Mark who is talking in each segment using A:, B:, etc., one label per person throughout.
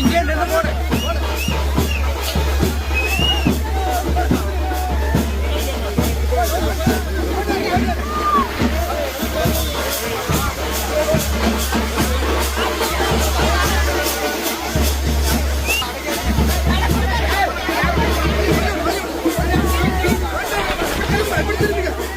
A: இங்கே நின்று போடு
B: முன்னாடி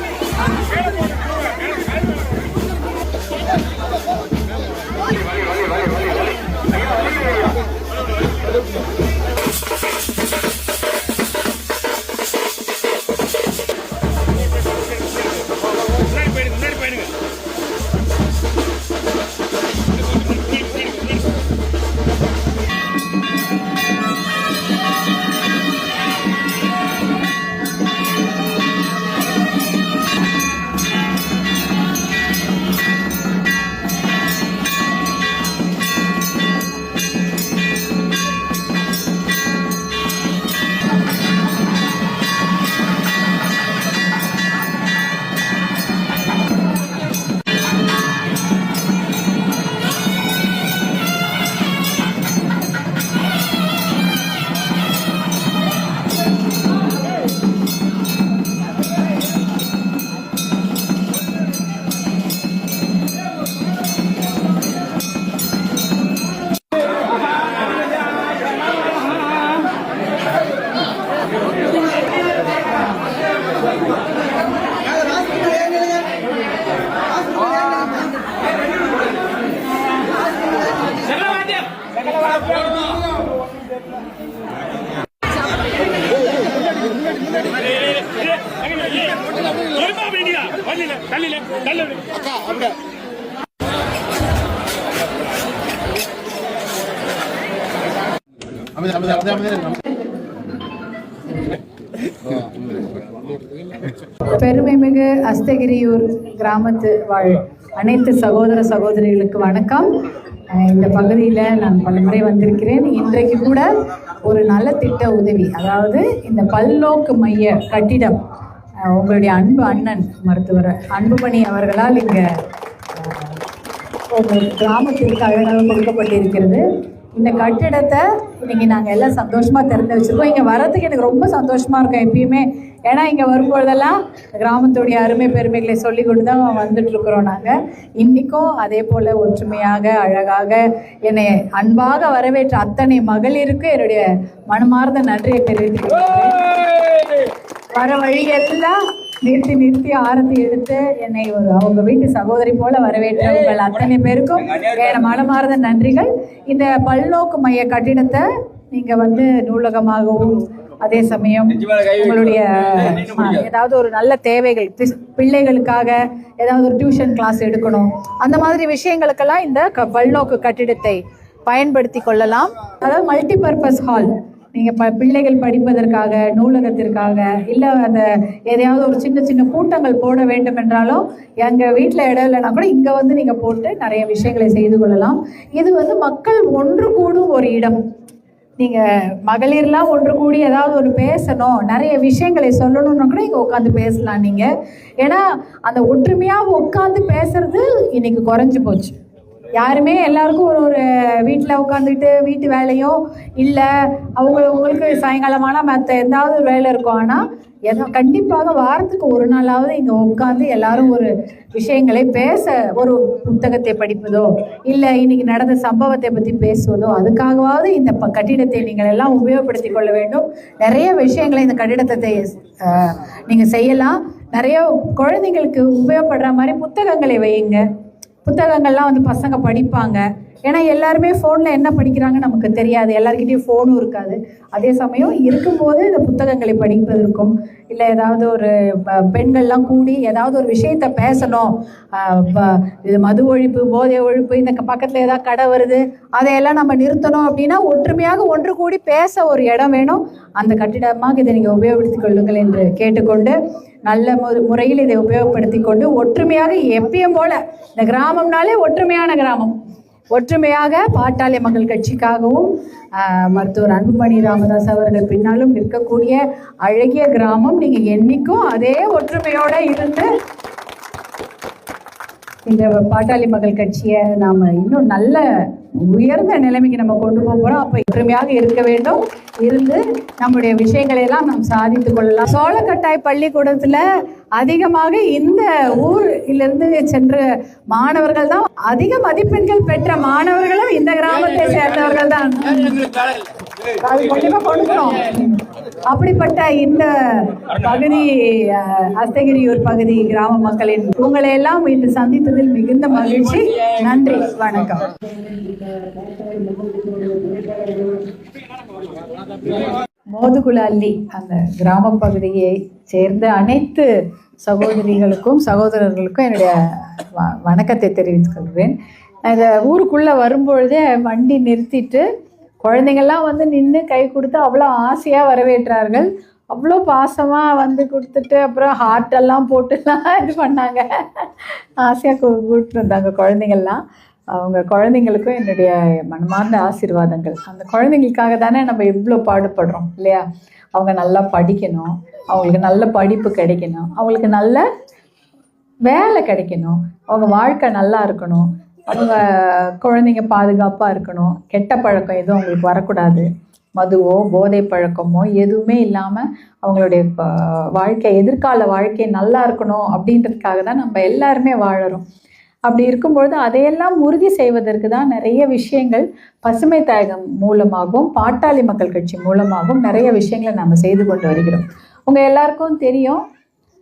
C: அமைதி அமைதி அமைதி அமைதி.
D: பெருமைமிகு அஸ்தகிரியூர் கிராமத்து வாழ் அனைத்து சகோதர சகோதரிகளுக்கு வணக்கம். இந்த பகுதியில் நான் பலமுறை வந்திருக்கிறேன். இன்றைக்கு கூட ஒரு நலத்திட்ட உதவி அதாவது இந்த பல்நோக்கு மைய கட்டிடம் உங்களுடைய அன்பு அண்ணன் மருத்துவர் அன்புமணி அவர்களால் இங்கே உங்கள் கிராமத்திற்கு அழகாக கொடுக்கப்பட்டிருக்கிறது. இந்த கட்டிடத்தை இன்னைக்கு நாங்கள் எல்லாம் சந்தோஷமாக திறந்து வச்சுருக்கோம். இங்கே வரதுக்கு எனக்கு ரொம்ப சந்தோஷமாக இருக்கும் எப்பயுமே. ஏன்னா இங்கே வரும்பொழுதெல்லாம் கிராமத்துடைய அருமை பெருமைகளை சொல்லி கொண்டு தான் வந்துட்டுருக்குறோம் நாங்கள் இன்றைக்கும் அதே போல் ஒற்றுமையாக அழகாக என்னை அன்பாக வரவேற்ற அத்தனை மகளிருக்கு என்னுடைய மனமார்ந்த நன்றியை தெரிவித்துக்கிறேன் வர வழியெல்லாம் நிறுத்தி நிறுத்தி ஆரத்தி எடுத்து என்னை ஒரு அவங்க வீட்டு சகோதரி போல வரவேற்ற உங்கள் அத்தனை பேருக்கும் வேற மனமார்ந்த நன்றிகள். இந்த பல்நோக்கு மைய கட்டிடத்தை நீங்க வந்து நூலகமாகவும் அதே சமயம் உங்களுடைய ஏதாவது ஒரு நல்ல தேவைகள் பிஸ்- பிள்ளைகளுக்காக ஏதாவது ஒரு டியூஷன் கிளாஸ் எடுக்கணும். அந்த மாதிரி விஷயங்களுக்கெல்லாம் இந்த க- பல்நோக்கு கட்டிடத்தை பயன்படுத்தி கொள்ளலாம். அதாவது மல்டிபர்பஸ் ஹால் நீங்கள் ப பிள்ளைகள் படிப்பதற்காக நூலகத்திற்காக இல்லை அந்த எதையாவது ஒரு சின்ன சின்ன கூட்டங்கள் போட வேண்டும் என்றாலும் எங்கள் வீட்டில் இடம் இல்லைனா கூட இங்கே வந்து நீங்கள் போட்டு நிறைய விஷயங்களை செய்து கொள்ளலாம். இது வந்து மக்கள் ஒன்று கூடும் ஒரு இடம். நீங்கள் மகளிர்லாம் ஒன்று கூடி ஏதாவது ஒரு பேசணும் நிறைய விஷயங்களை சொல்லணும்னு கூட இங்கே உட்காந்து பேசலாம் நீங்கள் ஏன்னா அந்த ஒற்றுமையாக உட்காந்து பேசுறது இன்னைக்கு குறைஞ்சி போச்சு. யாருமே எல்லாருக்கும் ஒரு ஒரு வீட்டில் உட்காந்துக்கிட்டு வீட்டு வேலையோ இல்லை அவங்க உங்களுக்கு சாயங்காலமான மற்ற எந்தாவது ஒரு வேலை இருக்கும். ஆனால் எதோ கண்டிப்பாக வாரத்துக்கு ஒரு நாளாவது இங்கே உட்காந்து எல்லாரும் ஒரு விஷயங்களை பேச ஒரு புத்தகத்தை படிப்பதோ இல்லை இன்னைக்கு நடந்த சம்பவத்தை பற்றி பேசுவதோ அதுக்காகவாவது இந்த ப கட்டிடத்தை நீங்கள் எல்லாம் உபயோகப்படுத்தி கொள்ள வேண்டும். நிறைய விஷயங்களை இந்த கட்டிடத்தை நீங்கள் செய்யலாம். நிறைய குழந்தைங்களுக்கு உபயோகப்படுற மாதிரி புத்தகங்களை வையுங்க. புத்தகங்கள்லாம் வந்து பசங்க படிப்பாங்க. ஏன்னா எல்லாருமே ஃபோனில் என்ன படிக்கிறாங்கன்னு நமக்கு தெரியாது. எல்லாருக்கிட்டையும் ஃபோனும் இருக்காது. அதே சமயம் இருக்கும்போது இந்த புத்தகங்களை படிப்பதற்கும் இல்லை ஏதாவது ஒரு ப- பெண்கள்லாம் கூடி ஏதாவது ஒரு விஷயத்த பேசணும். இது மது ஒழிப்பு போதை ஒழிப்பு இந்த பக்கத்தில் ஏதாவது கடை வருது அதையெல்லாம் நம்ம நிறுத்தணும் அப்படின்னா ஒற்றுமையாக ஒன்று கூடி பேச ஒரு இடம் வேணும். அந்த கட்டிடமாக இதை நீங்கள் உபயோகப்படுத்திக் கொள்ளுங்கள் என்று கேட்டுக்கொண்டு நல்ல முறையில் இதை உபயோகப்படுத்தி கொண்டு ஒற்றுமையாக எப்பயும் போல இந்த கிராமம்னாலே ஒற்றுமையான கிராமம். ஒற்றுமையாக பாட்டாளி மக்கள் கட்சிக்காகவும் மருத்துவர் அன்புமணி ராமதாஸ் அவர்கள் பின்னாலும் நிற்கக்கூடிய அழகிய கிராமம். நீங்கள் என்னைக்கும் அதே ஒற்றுமையோட இருந்து இந்த பாட்டாளி மக்கள் கட்சியை நாம் இன்னும் நல்ல உயர்ந்த நிலைமைக்கு நம்ம கொண்டு போக போறோம். அப்ப ஒற்றுமையாக இருக்க வேண்டும். இருந்து நம்முடைய விஷயங்களை எல்லாம் நாம் சாதித்து கொள்ளலாம். சோழக்கட்டாய் பள்ளிக்கூடத்துல அதிகமாக இந்த ஊரிலிருந்து சென்ற மாணவர்கள் தான் அதிக மதிப்பெண்கள் பெற்ற மாணவர்களும் இந்த கிராமத்தை சேர்ந்தவர்கள் தான். அது கொடுக்கணும் அப்படிப்பட்ட இந்த பகுதி அஸ்தகிரியூர் பகுதி கிராம மக்களின் உங்களை எல்லாம் இன்று சந்தித்ததில் மிகுந்த மகிழ்ச்சி. நன்றி வணக்கம். மோதுகுல அல்லி அந்த கிராம பகுதியை சேர்ந்த அனைத்து சகோதரிகளுக்கும் சகோதரர்களுக்கும் என்னுடைய வணக்கத்தை தெரிவித்துக் கொள்கிறேன். இந்த ஊருக்குள்ளே வரும்பொழுதே வண்டி நிறுத்திட்டு குழந்தைங்கள்லாம் வந்து நின்று கை கொடுத்து அவ்வளோ ஆசையாக வரவேற்றார்கள். அவ்வளோ பாசமாக வந்து கொடுத்துட்டு அப்புறம் ஹார்ட்டெல்லாம் போட்டுலாம் இது பண்ணாங்க. ஆசையாக கூப்பிட்டு இருந்தாங்க குழந்தைங்கள்லாம். அவங்க குழந்தைங்களுக்கும் என்னுடைய மனமார்ந்த ஆசீர்வாதங்கள். அந்த குழந்தைங்களுக்காக தானே நம்ம இவ்வளோ பாடுபடுறோம் இல்லையா? அவங்க நல்லா படிக்கணும். அவங்களுக்கு நல்ல படிப்பு கிடைக்கணும். அவங்களுக்கு நல்ல வேலை கிடைக்கணும். அவங்க வாழ்க்கை நல்லா இருக்கணும். அவங்க குழந்தைங்க பாதுகாப்பாக இருக்கணும். கெட்ட பழக்கம் எதுவும் அவங்களுக்கு வரக்கூடாது. மதுவோ போதை பழக்கமோ எதுவுமே இல்லாமல் அவங்களுடைய வாழ்க்கை எதிர்கால வாழ்க்கை நல்லா இருக்கணும் அப்படின்றதுக்காக தான் நம்ம எல்லாருமே வாழறோம். அப்படி இருக்கும்பொழுது அதையெல்லாம் உறுதி செய்வதற்கு தான் நிறைய விஷயங்கள் பசுமை தாயகம் மூலமாகவும் பாட்டாளி மக்கள் கட்சி மூலமாகவும் நிறைய விஷயங்களை நம்ம செய்து கொண்டு வருகிறோம். உங்கள் எல்லாருக்கும் தெரியும்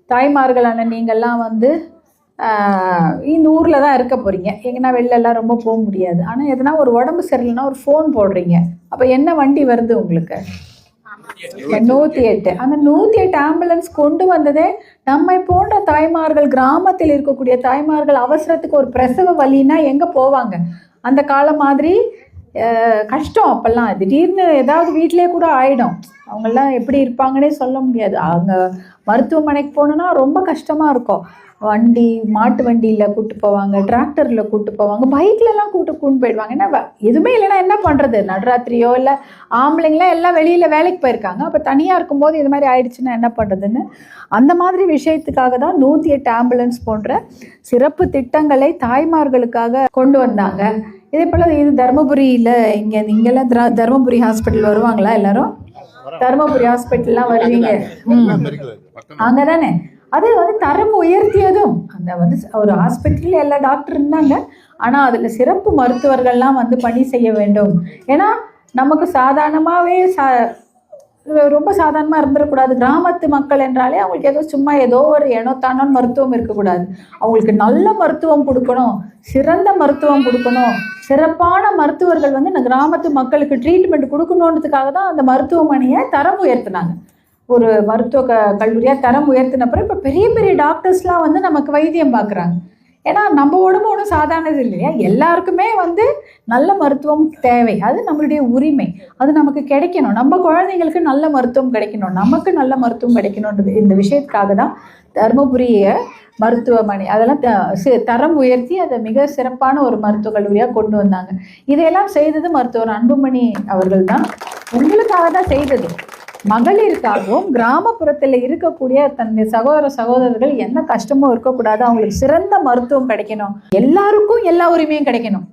D: தாய்மார்களான நீங்கள்லாம் வந்து இந்த ஊரில் தான் இருக்க போகிறீங்க எங்கன்னா வெளிலலாம் ரொம்ப போக முடியாது. ஆனால் எதனா ஒரு உடம்பு சரியில்லைன்னா ஒரு ஃபோன் போடுறீங்க. அப்போ என்ன வண்டி வருது உங்களுக்கு? நூற்றி எட்டு. அந்த நூற்றி எட்டு ஆம்புலன்ஸ் கொண்டு வந்ததே நம்மை போன்ற தாய்மார்கள் கிராமத்தில் இருக்கக்கூடிய தாய்மார்கள் அவசரத்துக்கு ஒரு பிரசவ வழின்னா எங்கே போவாங்க? அந்த காலம் மாதிரி கஷ்டம் அப்போல்லாம். திடீர்னு ஏதாவது வீட்டிலே கூட ஆயிடும். அவங்கெல்லாம் எப்படி இருப்பாங்கன்னே சொல்ல முடியாது. அவங்க மருத்துவமனைக்கு போகணுன்னா ரொம்ப கஷ்டமாக இருக்கும். வண்டி மாட்டு வண்டியில் கூட்டு போவாங்க டிராக்டரில் கூட்டு போவாங்க பைக்லலாம் கூட்டு கொண்டு போயிடுவாங்க. ஏன்னா வ- எதுவுமே இல்லைன்னா என்ன பண்ணுறது நடுராத்திரியோ இல்லை ஆம்பளைங்களாம் எல்லாம் வெளியில் வேலைக்கு போயிருக்காங்க. அப்போ தனியாக இருக்கும்போது இது மாதிரி ஆயிடுச்சுன்னா என்ன பண்ணுறதுன்னு அந்த மாதிரி விஷயத்துக்காக தான் நூற்றி எட்டு ஆம்புலன்ஸ் போன்ற சிறப்பு திட்டங்களை தாய்மார்களுக்காக கொண்டு வந்தாங்க. இதே போல் இது தருமபுரியில் இங்கே இங்கெல்லாம் திர- தருமபுரி ஹாஸ்பிட்டல் வருவாங்களா எல்லாரும்? தருமபுரி ஹாஸ்பிட்டல்லாம் வருவீங்க. அங்கே தானே அது வந்து தரம் உயர்த்தியதும். அந்த வந்து ஒரு ஹாஸ்பிட்டலில் எல்லா டாக்டர் இருந்தாங்க. ஆனால் அதில் சிறப்பு மருத்துவர்கள்லாம் வந்து பணி செய்ய வேண்டும். ஏன்னா நமக்கு சாதாரணமாகவே சா ரொம்ப சாதாரணமாக இருந்துடக்கூடாது. கிராமத்து மக்கள் என்றாலே அவங்களுக்கு ஏதோ சும்மா ஏதோ ஒரு ஏனோ மருத்துவம் இருக்கக்கூடாது. அவங்களுக்கு நல்ல மருத்துவம் கொடுக்கணும். சிறந்த மருத்துவம் கொடுக்கணும். சிறப்பான மருத்துவர்கள் வந்து இந்த கிராமத்து மக்களுக்கு ட்ரீட்மெண்ட் கொடுக்கணுன்றதுக்காக தான் அந்த மருத்துவமனையை தரம் உயர்த்தினாங்க. ஒரு மருத்துவ க கல்லூரியாக தரம் உயர்த்தினப்புறம் இப்போ பெரிய பெரிய டாக்டர்ஸ்லாம் வந்து நமக்கு வைத்தியம் பார்க்குறாங்க ஏன்னா நம்ம உடம்பு ஒன்றும் சாதாரணது இல்லையா? எல்லாருக்குமே வந்து நல்ல மருத்துவம் தேவை. அது நம்மளுடைய உரிமை. அது நமக்கு கிடைக்கணும். நம்ம குழந்தைங்களுக்கு நல்ல மருத்துவம் கிடைக்கணும். நமக்கு நல்ல மருத்துவம் கிடைக்கணுன்றது இந்த விஷயத்துக்காக தான் தருமபுரிய மருத்துவமனை அதெல்லாம் த- தரம் உயர்த்தி அதை மிக சிறப்பான ஒரு மருத்துவக் கல்லூரியாக கொண்டு வந்தாங்க. இதையெல்லாம் செய்தது மருத்துவர் அன்புமணி அவர்கள் தான். உங்களுக்காக தான் செய்தது. மகளிருக்காகவும் கிராமப்புறத்தில் இருக்கக்கூடிய தன்னுடைய சகோதர சகோதரர்கள் என்ன கஷ்டமும் இருக்கக்கூடாது அவங்களுக்கு சிறந்த மருத்துவம் கிடைக்கணும். எல்லாருக்கும் எல்லா உரிமையும் கிடைக்கணும்.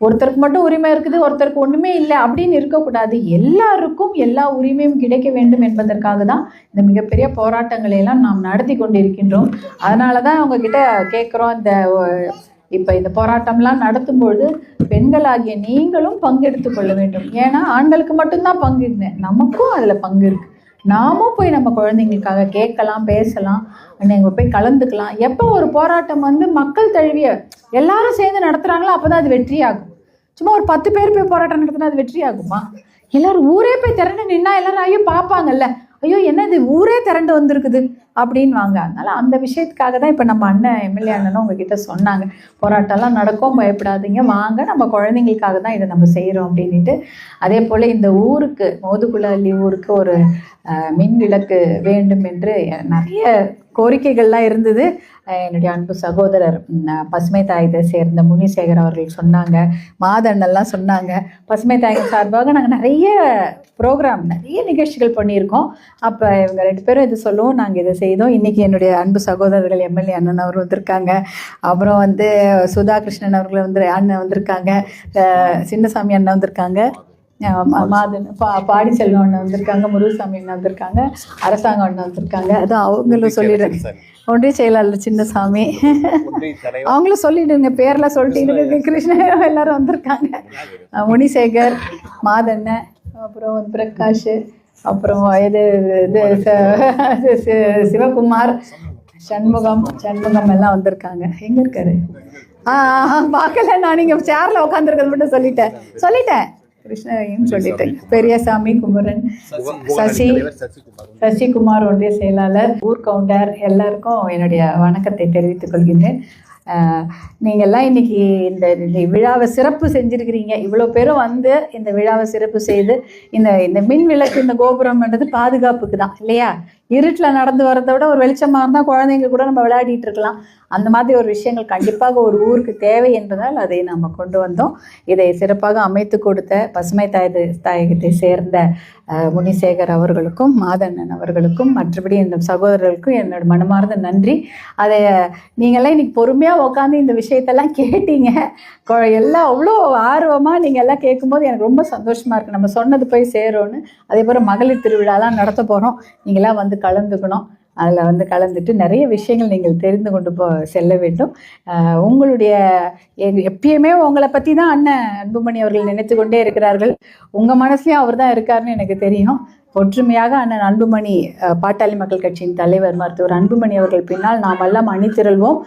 D: ஒருத்தருக்கு மட்டும் உரிமை இருக்குது ஒருத்தருக்கு ஒன்றுமே இல்லை அப்படின்னு இருக்கக்கூடாது. எல்லாருக்கும் எல்லா உரிமையும் கிடைக்க வேண்டும் என்பதற்காக தான் இந்த மிகப்பெரிய போராட்டங்களை எல்லாம் நாம் நடத்தி கொண்டிருக்கின்றோம். அதனால தான் உங்ககிட்ட கேட்குறோம் இந்த இப்போ இந்த போராட்டம்லாம் நடத்தும்பொழுது பெண்களாகிய நீங்களும் பங்கெடுத்து கொள்ள வேண்டும். ஏன்னா ஆண்களுக்கு மட்டும்தான் பங்கு இல்லை நமக்கும் அதில் பங்கு இருக்குது நாமும் போய் நம்ம குழந்தைங்களுக்காக கேட்கலாம் பேசலாம் நீங்கள் போய் கலந்துக்கலாம். எப்போ ஒரு போராட்டம் வந்து மக்கள் தழுவிய எல்லாரும் சேர்ந்து நடத்துகிறாங்களோ அப்போ தான் அது வெற்றியாகும். சும்மா ஒரு பத்து பேர் போய் போராட்டம் நடத்தினா அது வெற்றி ஆகுமா ஊரே போய் திறந்து நின்னா எல்லாரும் ஐயோ பார்ப்பாங்கல்ல. ஐயோ என்ன இது ஊரே திரண்டு வந்திருக்குது அப்படின்னு வாங்க. அதனால அந்த விஷயத்துக்காக தான் இப்போ நம்ம அண்ணன் எம்எல்ஏ அண்ணனும் உங்ககிட்ட சொன்னாங்க. போராட்டம்லாம் நடக்கும் பயப்படாதீங்க. வாங்க நம்ம குழந்தைங்களுக்காக தான் இதை நம்ம செய்கிறோம் அப்படின்ட்டு அதே போல் இந்த ஊருக்கு மோதுகுளி ஊருக்கு ஒரு மின் விளக்கு வேண்டும் என்று நிறைய கோரிக்கைகள்லாம் இருந்தது. என்னுடைய அன்பு சகோதரர் பசுமை தாயத்தை சேர்ந்த முனிசேகர் அவர்கள் சொன்னாங்க. மாதண்ணெல்லாம் சொன்னாங்க. பசுமை தாயகம் சார்பாக நாங்கள் நிறைய ப்ரோக்ராம் நிறைய நிகழ்ச்சிகள் பண்ணியிருக்கோம். அப்போ இவங்க ரெண்டு பேரும் இது சொல்லவும் நாங்கள் இதை செய்தோம். இன்றைக்கி என்னுடைய அன்பு சகோதரர்கள் எம்எல்ஏ அண்ணன் அவர் வந்திருக்காங்க. அப்புறம் வந்து சுதா கிருஷ்ணன் அவர்கள் வந்து அண்ணன் வந்திருக்காங்க. சின்னசாமி அண்ணன் வந்திருக்காங்க. மாதன் பா பாடி செல்வம் அண்ணன் வந்திருக்காங்க முருகசாமி அண்ணன் வந்திருக்காங்க அரசாங்கம் அண்ணன் வந்திருக்காங்க. அதான் அவங்களும் சொல்லிடுறேன். ஒன்றிய செயலாளர் சின்னசாமி. அவங்களும் சொல்லிடுங்க பேர்லாம் சொல்லிட்டு கிருஷ்ணன் எல்லாரும் வந்திருக்காங்க. முனிசேகர் மாதண்ணன் அப்புறம் பிரகாஷ் அப்புறம் இது இது சிவகுமார் சண்முகம் சண்முகம் எல்லாம் வந்திருக்காங்க. எங்க இருக்காரு? ஆ ஆ, பார்க்கல நான் இங்க சேர்ல உட்காந்துருக்கிறது மட்டும் சொல்லிட்டேன். சொல்லிட்டேன். கிருஷ்ணன் சொல்லிட்டேன். பெரியசாமி குமரன். சசி சசிகுமார். ஒன்றிய செயலாளர் ஊர் கவுண்டர் எல்லாருக்கும் என்னுடைய வணக்கத்தை தெரிவித்துக் கொள்கின்றேன். ஆஹ் நீங்கெல்லாம் இன்னைக்கு இந்த இந்த விழாவை சிறப்பு செஞ்சிருக்கிறீங்க. இவ்வளோ பேரும் வந்து இந்த விழாவை சிறப்பு செய்து இந்த இந்த மின் விளக்கு இந்த கோபுரம்ன்றது பாதுகாப்புக்கு தான் இல்லையா? இருட்டில் நடந்து வரதை விட ஒரு வெளிச்சமாக இருந்தால் குழந்தைங்க கூட நம்ம விளையாடிட்டு இருக்கலாம். அந்த மாதிரி ஒரு விஷயங்கள் கண்டிப்பாக ஒரு ஊருக்கு தேவை என்பதால் அதை நாம் கொண்டு வந்தோம். இதை சிறப்பாக அமைத்து கொடுத்த பசுமை தாய தாயகத்தை சேர்ந்த முனிசேகர் அவர்களுக்கும் மாதண்ணன் அவர்களுக்கும் மற்றபடி இந்த சகோதரர்களுக்கும் என்னோட மனமார்ந்த நன்றி. அதை நீங்கள்லாம் இன்னைக்கு பொறுமையாக உட்காந்து இந்த விஷயத்தெல்லாம் கேட்டீங்க. எல்லாம் அவ்வளோ ஆர்வமாக நீங்கள் எல்லாம் கேட்கும்போது எனக்கு ரொம்ப சந்தோஷமாக இருக்குது நம்ம சொன்னது போய் சேரோன்னு அதே போல் மகளிர் திருவிழாலாம் நடத்த போகிறோம் நீங்களாம் வந்து கலந்துக்கணும். அதில் வந்து கலந்துட்டு நிறைய விஷயங்கள் நீங்கள் தெரிந்து கொண்டு போ செல்ல வேண்டும். உங்களுடைய எ- எப்பயுமே உங்களை பற்றி தான் அண்ணன் அன்புமணி அவர்கள் நினைத்து கொண்டே இருக்கிறார்கள். உங்கள் மனசுலையும் அவர் தான் இருக்காருன்னு எனக்கு தெரியும். ஒற்றுமையாக அண்ணன் அன்புமணி பாட்டாளி மக்கள் கட்சியின் தலைவர் மருத்துவர் அன்புமணி அவர்கள் பின்னால் நாம் எல்லாம் அணிதிரள்வோம்.